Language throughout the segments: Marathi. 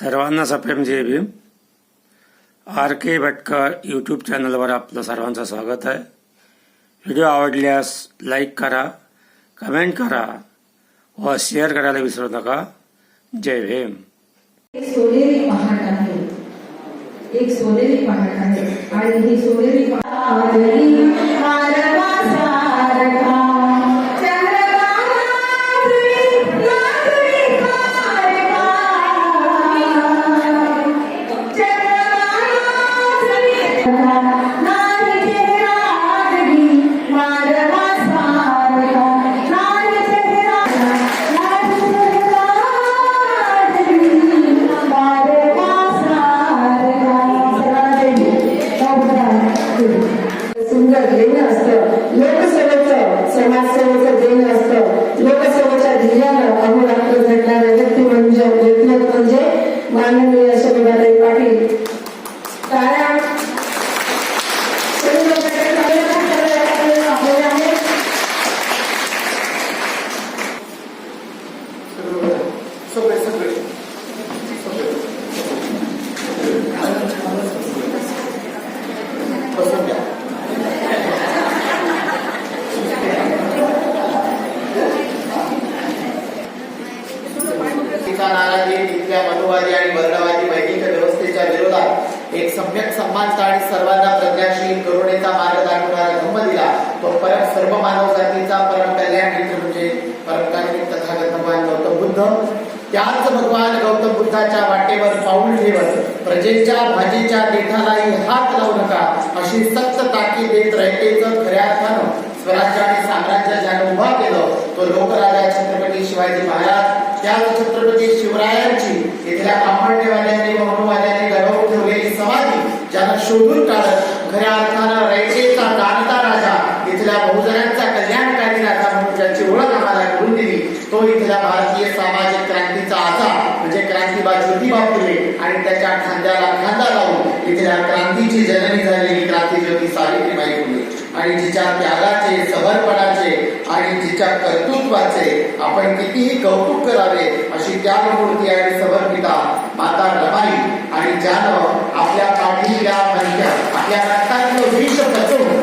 सर्वांना सप्रेम जय Bhim. R K Bhatkar YouTube चॅनलवर आपलं सर्वांचं स्वागत आहे. व्हिडिओ आवडल्यास लाईक करा कमेंट करा व शेअर करायला विसरू नका. जय भीम. एक सोनेरी पहाट आहे. एक सोनेरी पहाट आहे. आणि ही सोनेरी पहाट म्हणजे माननीय शोभाताई पाटील टाळ्या सगळे आपल्याला आहे सगळे सगळे बसून घ्या तिचा तिथल्या मनुवादी आणि वर्णवादी वैदिक व्यवस्थेच्या विरोधात एक सम्यक समाजता आणि सर्वांना प्रज्ञाशील करुणेचा मार्ग दाखवणारा धम्म दिला. तो परम सर्व मानव जातीचा परम कल्याण मित्र म्हणजे परमकालीन तथागत भगवान गौतम बुद्ध. त्याच भगवान गौतम बुद्धाच्या वाटेवर पाऊल ठेवत प्रजेच्या भाजीच्या देठालाही हात लावू नका अशी सक्त ताकी देत रयतेच खऱ्या अर्थानं स्वराज्य आणि साम्राज्य ज्यानं उभा केलं तो लोकराजा छत्रपती शिवाजी महाराज त्याच छत्रपती शिवरायांची इथल्या ब्राह्मण्यवाद्यांनी मौनवाल्यांनी गडवून ठेवलेली समाधी ज्यांना शोधून काढत खऱ्या अर्थानं रयतेचा दानता राजा इथल्या बहुजनांचा कल्याणकारी राजा म्हणून ज्याची ओळख आम्हाला करून दिली तो इथल्या भारतीय सामाजिक क्रांतीचा आजा म्हणजे क्रांतीबा ज्योतिबा फुले आणि त्याच्या खांद्याला खांदा लावून इथल्या क्रांतीची जननी झालेली क्रांती ज्योती सावित्रीबाई आणि तिच्या त्यागाचे समर्पणाचे आणि तिच्या कर्तृत्वाचे आपण कितीही कौतुक करावे अशी त्यागमूर्ती आणि समर्पिता माता रमाई. आणि ज्यानं आपल्या पाठील्या मनक्या आपल्या रक्तातलं विष पचवून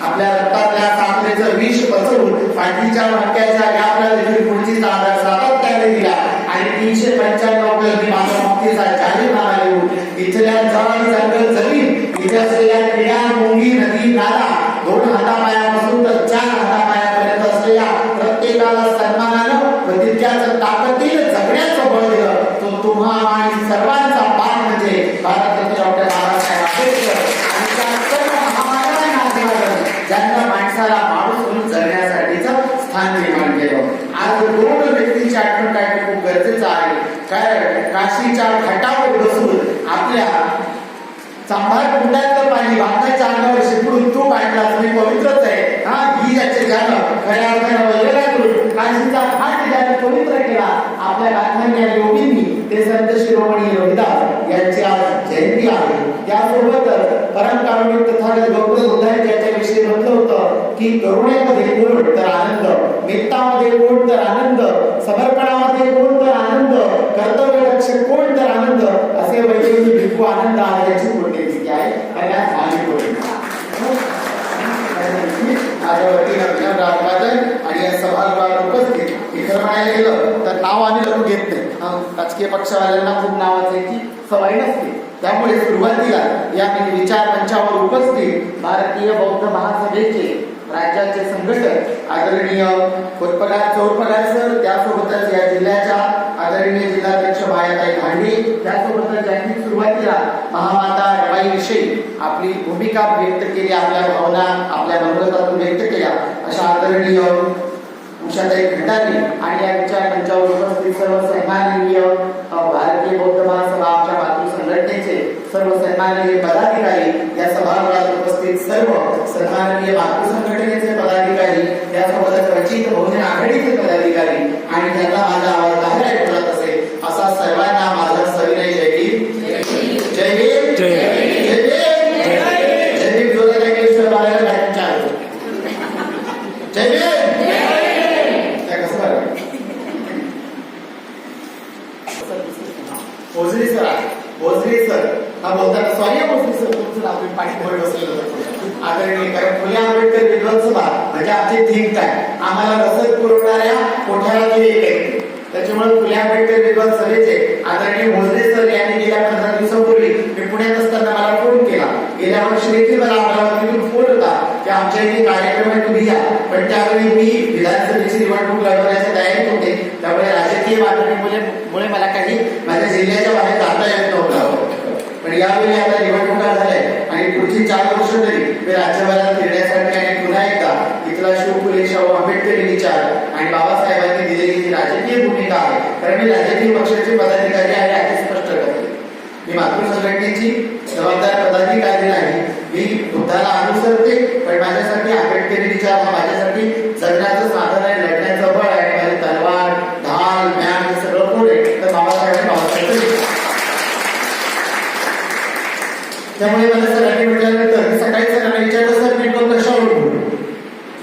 आपल्या रक्तातल्या साखरेचं विष पचवून पाठीच्या मक्याच्या व्यापला देखील पुढची साधन सातत्याने दिला. आणि तीनशे पंच्याण्णव कलमी माझ्या मुक्तीचा जाहीरनामा येऊन इथल्या जवळ जंगल जमीन इथे असलेल्या क्रीडा मुंगी नदी नाला दोन हातापायापासून तर चार हातापायापर्यंत असलेल्या प्रत्येकाला सन्मानानं व तितक्याच येईल जगण्याचं बळ दिलं. तो तुम्हा आणि सर्वांचा पाठ म्हणजे भारतरत्न डॉक्टर बाबासाहेब आंबेडकर आणि त्या सर्व महामानवांना अभिवादन ज्यांना माणसाला माणूस म्हणून जगण्यासाठीचं स्थान निर्माण केलं. आज दोन व्यक्तीची आठवण काढणं खूप गरजेचं आहे. काय काशीच्या खटावर बसून आपल्या चांभार कुंडातलं पाणी वाघाच्या अंगावर शिपडून तू काढला तुम्ही पवित्रच आहे. हा ही याचे ज्यानं खऱ्या अर्थानं वैगळा करून काशीचा घाट ज्याने पवित्र केला आपल्या गांधर्या योगींनी ते संत शिरोमणी रविदास यांची आज जयंती आहे. त्यासोबतच परमकारुणिक तथागत गौतम बुद्धाने त्याच्याविषयी म्हटलं होतं की करुणेमध्ये गुण तर आनंद मित्तामध्ये गुण तर आनंद समर्पणामध्ये गुण तर आनंद कर्तव्य लक्ष कोण तर आनंद असे वैद्यकीय भिक्खू आनंद आहे याची पुण्यतिथी आहे आणि आज माझी पुण्यतिथी. माझ्या वतीनं अभिनव आणि या उपस्थित म्हणायला गेलं तर नाव आम्ही लोक घेत नाही राजकीय पक्षवाल्यांना खूप नाव असायची सवय नसते त्यामुळे सुरुवातीला या विचार मंचावर उपस्थित भारतीय बौद्ध महासभेचे राज्याचे संघटक आदरणीय खोतपगार चौरपगार सर त्यासोबतच या जिल्ह्याच्या आदरणीय जिल्हाध्यक्ष मायाताई भांडे त्यासोबतच ज्यांनी सुरुवातीला महामाता रमाईविषयी आपली भूमिका व्यक्त केली आपल्या भावना आपल्या नम्रतातून व्यक्त केल्या. अशा आदरणीय उषाताई खंडारे आणि या विचार मंचावर उपस्थित सर्व सन्माननीय भारतीय बौद्ध महासभा आमच्या मातृ संघटनेचे सर्व सन्माननीय पदाधिकारी या सभागृहात उपस्थित सर्व सन्माननीय मातृ संघटनेचे पदाधिकारी त्यासोबतच वंचित बहुजन आघाडीचे पदाधिकारी आणि त्यांना माझा आवाज बाहेर ऐकू जात असेल असा सर्वांना माझा सविनय जय भीम जय भीम जय जय भीम जय भीम जोरात ऐकल्याशिवाय बाहेर जायचं आहे. जय भीम काय कसं बरं? भोजरे सर आहे. भोजरे सर. बोलताना सॉरी भोजरे सर तुमचं नाव आदरणीय कारण फुले आंबेडकर विधानसभा म्हणजे आमची थिंक टँक आम्हाला रसद पुरवणाऱ्या मोठ्याला एक आहे. त्याच्यामुळे फुले आंबेडकर विधानसभेचे आदरणीय भोजरे सर यांनी गेल्या पंधरा दिवसापूर्वी मी पुण्यात असताना मला फोन केला. गेल्या वर्षी देखील मला अमरावतीतून फोन होता की आमच्या इथे कार्यक्रम आहे तुम्ही या. पण त्यावेळी मी विधानसभेची निवडणूक लढवण्याच्या तयारीत होते. त्यामुळे राजकीय बांधणीमुळे मुळे मला काही माझ्या जिल्ह्याच्या बाहेर जाता येत नव्हतं. यावेळी आता निवडणुका झाल्या आणि पुढची चार वर्ष तरी मी राज्यभरात फिरण्यासाठी आणि पुन्हा एकदा इथला शिवपुरे शाहू आंबेडकरी विचार आणि बाबासाहेबांनी दिलेली ही राजकीय भूमिका आहे. कारण मी राजकीय पक्षाचे पदाधिकारी आहे हे स्पष्ट करते. मी मातृ संघटनेची जबाबदार पदाधिकारी नाही. मी बुद्धाला अनुसरते पण माझ्यासाठी आंबेडकरी विचार हा माझ्यासाठी जगण्याचं साधन आहे लढण्याचं बळ आहे माझी तलवार ढाल ज्ञान हे सगळं कोण आहे तर बाबासाहेब बाबासाहेब त्यामुळे मला सरांनी म्हटल्यानंतर मी सकाळी सरांना विचारलं सर मी तो कशावर बोलू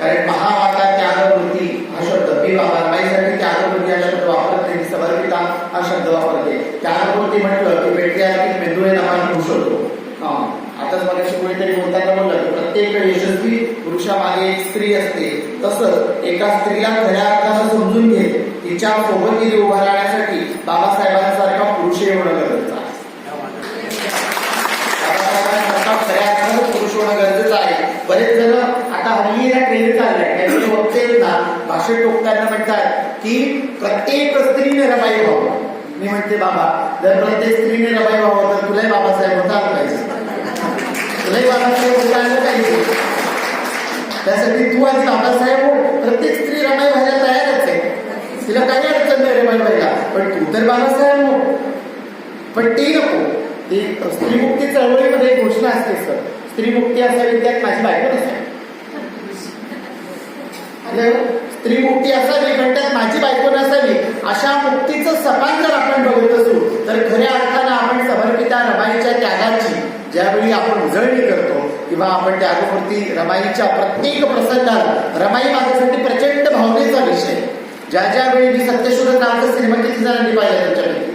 कारण महावाता त्यागवृत्ती हा शब्द मी बाबा माझ्यासाठी त्यागवृत्ती हा शब्द वापरत नाही मी समर्पिता हा शब्द वापरते त्यागवृत्ती म्हटलं की पेटल्यावरती मेंदू हे नावाने पुरुष होतो हा. आताच मला कोणीतरी बोलताना बोललं की प्रत्येक यशस्वी पुरुषामागे एक स्त्री असते तसंच एका स्त्रीला खऱ्या अर्थानं समजून घे तिच्या उभा राहण्यासाठी बाबासाहेबांसारखा पुरुष होणं गरजेचं आहे. बाबासाहेबांसारखा खऱ्या अर्थानं पुरुष होणं गरजेचं आहे. बरेच जण आता हल्ली या ट्रेंड चालल्या त्यांचे वक्ते ना भाषण टोकताना म्हणतात की प्रत्येक स्त्रीने रबाई व्हावं. मी म्हणते बाबा जर प्रत्येक स्त्रीने रबाई व्हावं तर तुलाही बाबासाहेब होता आलं पाहिजे. तुलाही बाबासाहेब होता आलं पाहिजे. त्यासाठी तू आधी बाबासाहेब हो. प्रत्येक स्त्री रमाई व्हायला तयारच आहे. तिला काही अडचण नाही मला व्हायला पण तू तर बाबासाहेब पण ते नको. ते स्त्रीमुक्ती चळवळीमध्ये एक घोषणा असते सर. स्त्रीमुक्ती असावी त्यात माझी बायको नसावी हॅलो? स्त्रीमुक्ती असावी पण त्यात माझी बायको नसावी अशा मुक्तीचं सपान जर आपण बघत असू तर खऱ्या अर्थानं आपण समर्पिता रमाईच्या त्यागाची ज्यावेळी आपण उजळणी करतो किंवा आपण त्यागमूर्ती रमाईच्या प्रत्येक प्रसंगात रमाई माझ्यासाठी प्रचंड भावनेचा विषय. ज्या ज्या वेळी मी सत्यशोधक नावाचं सिनेमा किती जणांनी पाहिला त्याच्यापैकी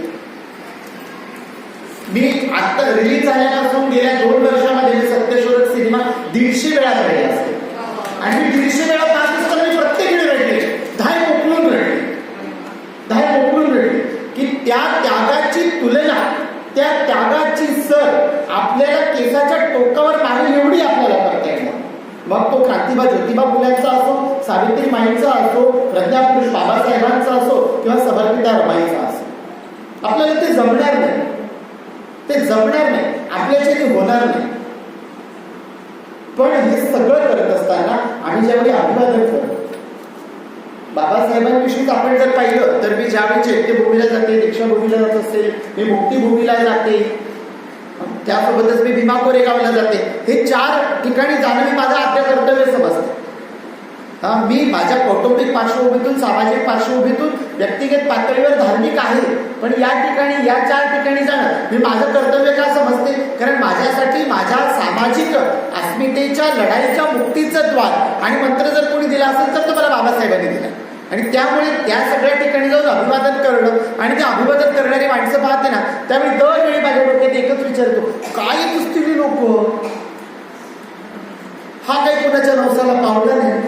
मी आता रिलीज झाल्यापासून गेल्या दोन वर्षामध्ये मी सत्यशोधक सिनेमा दीडशे वेळा पाहिला असतो आणि मी दीडशे वेळा मी प्रत्येक वेळी रडले धाय मोकळून रडले धाय मोकळून रडले की त्या त्यागाची तुलना त्या त्यागाची सर आपल्याला केसाच्या टोकावर मारेल एवढी आपल्याला मग तो क्रांतिबा ज्योतिबा फुल्यांचा असो सावित्री माईंचा असो प्रज्ञापुरुष बाबासाहेबांचा असो किंवा समर्पिता रमाईचा असो. आपल्याला ते जमणार नाही. ते जमणार नाही. आपल्याचे ते होणार नाही. पण हे सगळं करत असताना आम्ही ज्यावेळी अभिवादन करतो बाबासाहेबांविषयीच आपण जर पाहिलं तर मी ज्यावेळी चैत्यभूमीला जाते दीक्षाभूमीला जात असेल मी मुक्तीभूमीला जाते त्यासोबतच मी भीमा कोरेगावला जाते. हे चार ठिकाणी जाणं मी माझं आद्य कर्तव्य समजते. मी माझ्या कौटुंबिक पार्श्वभूमीतून सामाजिक पार्श्वभूमीतून व्यक्तिगत पातळीवर धार्मिक आहे. पण या ठिकाणी या चार ठिकाणी जाणं मी माझं कर्तव्य का समजते? कारण माझ्यासाठी माझ्या सामाजिक अस्मितेच्या लढाईच्या मुक्तीचं द्वार आणि मंत्र जर कोणी दिला असेल तर तो मला बाबासाहेबांनी दिला. आणि त्यामुळे त्या सगळ्या ठिकाणी जाऊन अभिवादन करणं आणि ते अभिवादन करणारी माणसं पाहते ना त्यावेळी दरवेळी माझ्या डोक्यात एकच विचारतो काय पुसतील लोक? हा काही कोणाच्या नवसाला पावला नाही.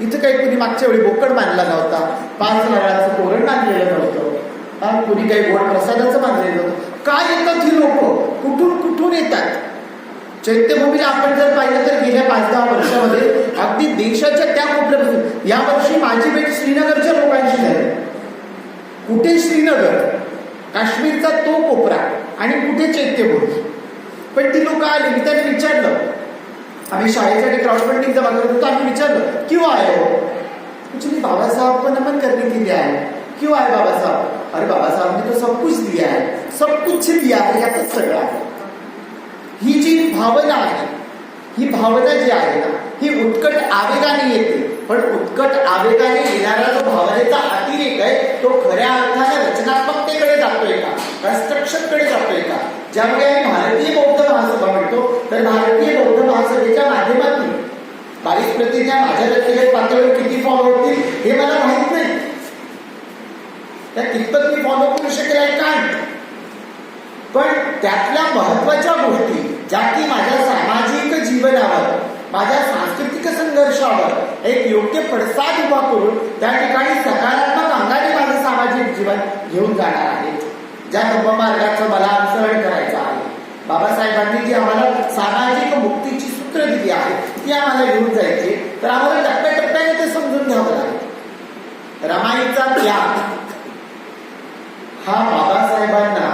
इथं काही कुणी मागच्या वेळी बोकड बांधला नव्हता. पाच नारळाचं तोरण बांधलेलं नव्हतं. कुणी काही गोड प्रसादाचं बांधलेलं नव्हतं. काय येतात ही लोक? कुठून कुठून येतात? चैत्यभूमीला आपण जर पाहिलं तर गेल्या पाच दहा वर्षामध्ये अगदी देशाच्या त्या कोपऱ्यापासून यावर्षी माझी भेट श्रीनगरच्या लोकांशी झाली. कुठे श्रीनगर? काश्मीरचा तो कोपरा आणि कुठे चैत्यभूमी पण ती लोक आली मी त्यांनी विचारलं. आम्ही शाळेसाठी क्राऊड फंडिंग जमा करत होतो आम्ही विचारलं क्यों हो? म्हणजे आहे हो? एक्चुअली बाबा को नमन करने के लिए आए क्यों आए बाबा साहब अरे बाबा साहब ने तो सब कुछ दिया है सब कुछ दिया है यातच सगळं आहे. भावना आहे. ही भावना जी आहे ना ही उत्कट आवेगाने येते. पण उत्कट आवेगाने येणारा जो भावनेचा अतिरेक आहे तो खऱ्या अर्थाने रचनात्मकतेकडे जातोय का? कन्स्ट्रक्शनकडे जातोय का? ज्यामुळे आम्ही भारतीय बौद्ध महासभा म्हणतो तर भारतीय बौद्ध महासभेच्या माध्यमातून बावीस प्रतिज्ञा माझ्या व्यक्तिगत पातळीवर किती फॉर्म होतील हे मला माहीत नाही. त्या कितपत मी फॉलो करू शकेल काय पण त्यातल्या महत्त्वाच्या गोष्टी ज्या की माझ्या सामाजिक जीवनावर माझ्या सांस्कृतिक संघर्षावर एक योग्य पडसाद उभा करून त्या ठिकाणी सकारात्मक अंगाने माझं सामाजिक जीवन घेऊन जाणार आहे. ज्या धर्ममार्गाचं मला अनुसरण करायचं आहे. बाबासाहेबांनी जी आम्हाला सामाजिक मुक्तीची सूत्र दिली आहे ती आम्हाला घेऊन जायची तर आम्हाला टप्प्याटप्प्याने ते समजून घ्यावं लागेल. रमाईचा त्याग हा बाबासाहेबांना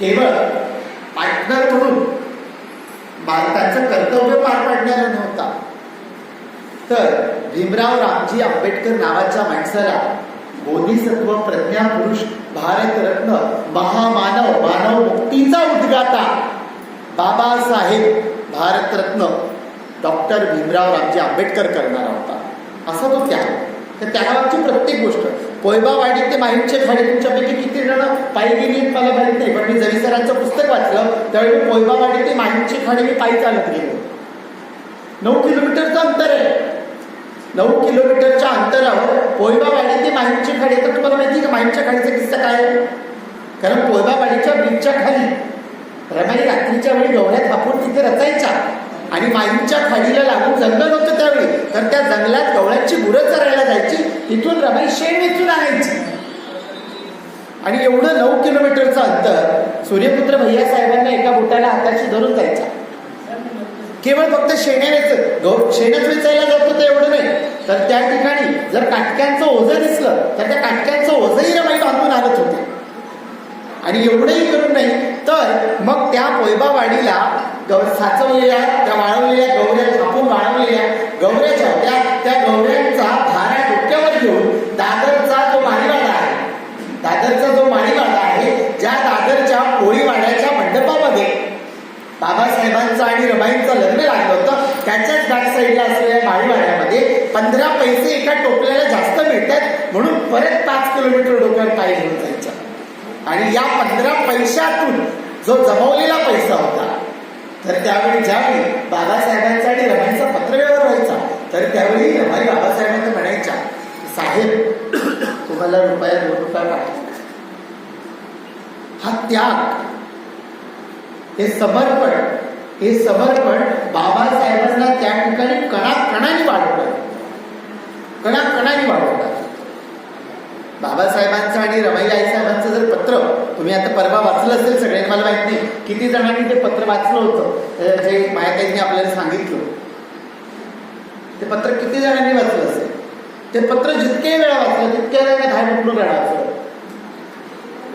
केवळ पार्टनर म्हणून त्याचं कर्तव्य पार पाडणारा नव्हता. तर भीमराव रामजी आंबेडकर नावाच्या माणसाला बोधिसत्व प्रज्ञा पुरुष भारतरत्न महामानव मानव मुक्तीचा उद्गाता बाबासाहेब भारतरत्न डॉक्टर भीमराव रामजी आंबेडकर करणारा होता. असा तो त्याग. तर त्यागाची प्रत्येक गोष्ट कोयबावाडी ते माहीमचे खाडे तुमच्यापैकी किती जण पायी गेली मला माहीत नाही पण मी जरीसरांचं पुस्तक वाचलं त्यावेळी मी कोयबावाडी ते माहीमचे खाडे मी पायी चालत गेलो. नऊ किलोमीटरचं अंतर आहे. नऊ किलोमीटरच्या अंतरावर कोयबावाडी ते माहीमचे खाडी तर तुम्हाला माहिती आहे का माहीमच्या खाडीचा किस्सा काय आहे? कारण कोयबावाडीच्या बीचच्या खाली रमाई रात्रीच्या वेळी गवळ्यात हापून तिथे रचायचा आणि माहीमच्या खाडीला लागून जंगल होतं त्यावेळी. तर त्या जंगलात गवळ्याची गुरं चरायला जायची. इथून रमाई शेण वेचून आणायची. आणि एवढं नऊ किलोमीटरचं अंतर सूर्यपुत्र भैया साहेबांना एका बोटाला हाताशी धरून जायचा. केवळ फक्त शेण्यानेच गौ शेणच वेचायला जातो तर एवढं नाही. तर त्या ठिकाणी जर काटक्यांचं ओझं दिसलं तर त्या काटक्यांचं ओझंही रमाई बांधून आणत होते. आणि एवढंही करून नाही तर मग त्या पोयबावाडीला गौ साचवलेल्या त्या वाळवलेल्या गौऱ्या छापून वाळवलेल्या गौऱ्याच्या त्या त्या गौऱ्यांचा भारा डोक्यावर घेऊन दादरचा जो माळीवाडा आहे दादरचा जो माळीवाडा आहे ज्या दादरच्या कोळीवाड्याच्या मंडपामध्ये बाबासाहेबांचं आणि रमाईंचं लग्न लागलं होतं त्याच्याच बॅक साईडला असलेल्या माळीवाड्यामध्ये पंधरा पैसे एका टोपल्याला जास्त मिळतात म्हणून परत पाच किलोमीटर डोक्यावर पाय घेऊन जायचं. आणि या पंधरा पैशातून जो जमवलेला पैसा होता तर त्यावेळी ज्यावेळी बाबासाहेबांचा आणि रमाईचा पत्रव्यवहार व्हायचा तर त्यावेळी रमाई बाबासाहेबांना म्हणायच्या साहेब तुम्हाला रुपया दोन रुपया पाठवला हा त्याग हे समर्पण हे समर्पण बाबासाहेबांना त्या ठिकाणी कणाकणाने वाढवलं. कणाकणाने वाढवतात बाबासाहेबांचं आणि रमाई आईसाहेबांचं जर पत्र तुम्ही आता परवा वाचलं असेल सगळ्यांनी मला माहीत नाही किती जणांनी ते पत्र वाचलं होतं जे मायाताईंनी आपल्याला सांगितलं. ते पत्र किती जणांनी वाचलं असेल? ते पत्र जितके वेळा वाचलं तितक्या वेळा धाड उठून राहणार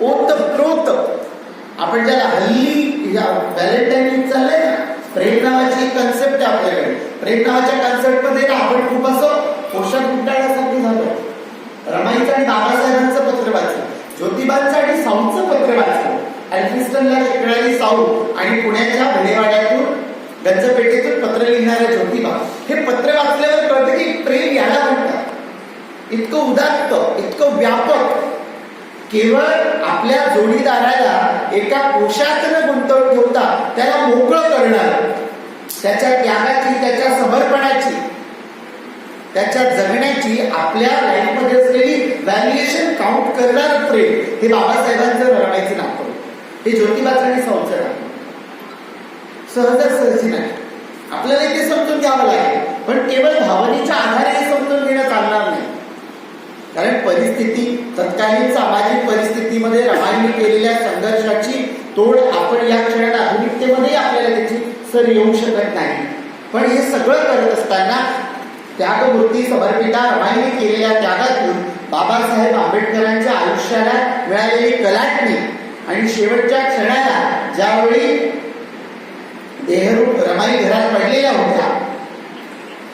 ओत प्रोत. आपण ज्याला हल्ली व्हॅलेंटाईन चाललंय ना प्रेम नावाची कन्सेप्ट आहे आपल्याकडे. प्रेम नावाच्या कन्सेप्टमध्ये आपण खूप असं पोषण गुंडाळण्यासाठी झालं रमाईचं आणि बाबासाहेबांचं पत्र वाचलं. ज्योतिबांचं आणि साऊंचं पत्र वाचलं. अल्फिस्टनला शिकणारी साऊंड आणि पुण्याच्या भलेवाड्यातून गंजपेठेतून पत्र लिहिणाऱ्या ज्योतिबा. हे पत्र वाचल्यावर कळतं की प्रेम याला म्हणतात. इतकं उदात्त इतकं व्यापक. केवळ आपल्या जोडीदाराला एका कोशातनं गुंतवून ठेवता त्याला मोकळं करणार. त्याच्या त्यागाची त्याच्या समर्पणाची त्याच्या जगण्याची आपल्या लाईफमध्ये असलेली व्हॅल्युएशन काउंट करणार प्रेम हे बाबासाहेबांचं रडण्याचे नातं हे ज्योतिबाचं आणि आहे. नातं सहजासहजी नाही. आपल्याला ते समजून घ्यावं लागेल. पण केवळ भावनेच्या आधारे हे समजून घेणं चालणार नाही. कारण परिस्थिती तत्कालीन सामाजिक परिस्थितीमध्ये रमाईने केलेल्या संघर्षाची तोड आपण या क्षणात आधुनिकतेमध्ये आपल्याला त्याची सर येऊ शकत नाही. पण हे सगळं करत असताना त्यागमूर्ती समर्पिता रमाईने केलेल्या त्यागातून बाबासाहेब आंबेडकरांच्या आयुष्याला मिळालेली कलाटणी आणि शेवटच्या क्षणाला ज्यावेळी देहरूप रमाई घरात पडलेल्या होत्या.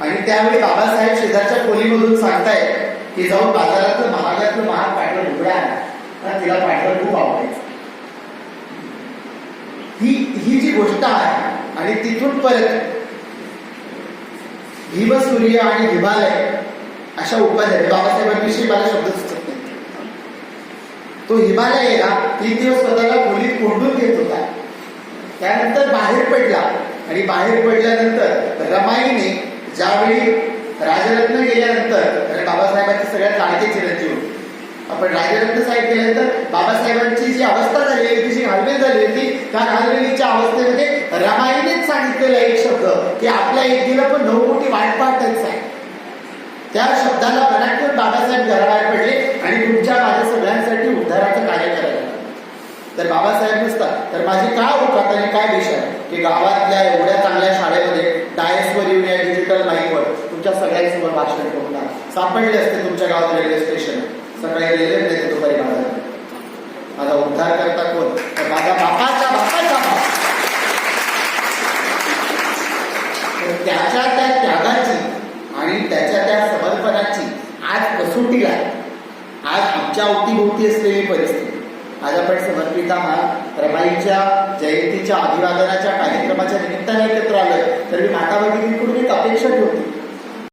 आणि त्यावेळी बाबासाहेब शेजारच्या खोलीमधून सांगतायत की जाऊन बाजारातलं महागातलं महाग पाठवलं उघडा. तिला पाठवलं खूप आवडायचं. ही ही जी गोष्ट आहे आणि तिथून परत भीमसूर्य आणि हिमालय अशा उपाध्याय बाबासाहेबांविषयी मला शब्द सुचत नाही. तो हिमालयाला तीन दिवस स्वतःला खोलीत कोंडून घेत होता. त्यानंतर बाहेर पडला. आणि बाहेर पडल्यानंतर रमाईने ज्यावेळी राजरत्न गेल्यानंतर बाबासाहेबांची सगळ्यात लाडके चिरंजीव आपण राजरत्न साईड केल्यानंतर बाबासाहेबांची जी अवस्था झाली होती जी हालवेल झाली होती. त्या घाललेलीच्या अवस्थेमध्ये रमाईनेच सांगितलेला एक शब्द की आपल्या एक पण नऊ मोठी वाट पाहतच आहे. त्या शब्दाला बनाटून बाबासाहेब घराबाहेर पडले आणि तुमच्या माझ्या सगळ्यांसाठी उद्धाराचं कार्य करायला तर बाबासाहेब नसतात. तर माझी काय औकात आणि काय दिशा की गावातल्या एवढ्या चांगल्या शाळेमध्ये डायसवर येऊन या डिजिटल माईकवर तुमच्या सगळ्यांसमोर भाषण करून सापडले असते तुमच्या गावात रेल्वे स्टेशन सकाळी गेले नाही दुपारी माझा माझा उद्धार करता कोण? तर माझा बापाचा बापाचा तर त्याच्या त्या त्यागाची आणि त्याच्या त्या समर्पणाची आज कसोटी आहे. आज आमच्या अवतीभोवती असलेली परिस्थिती. आज आपण समर्पिता मा रमाईच्या जयंतीच्या अभिवादनाच्या कार्यक्रमाच्या निमित्ताने एकत्र आलोय. तर मी माता भगिनींकडून एक अपेक्षा ठेवतो.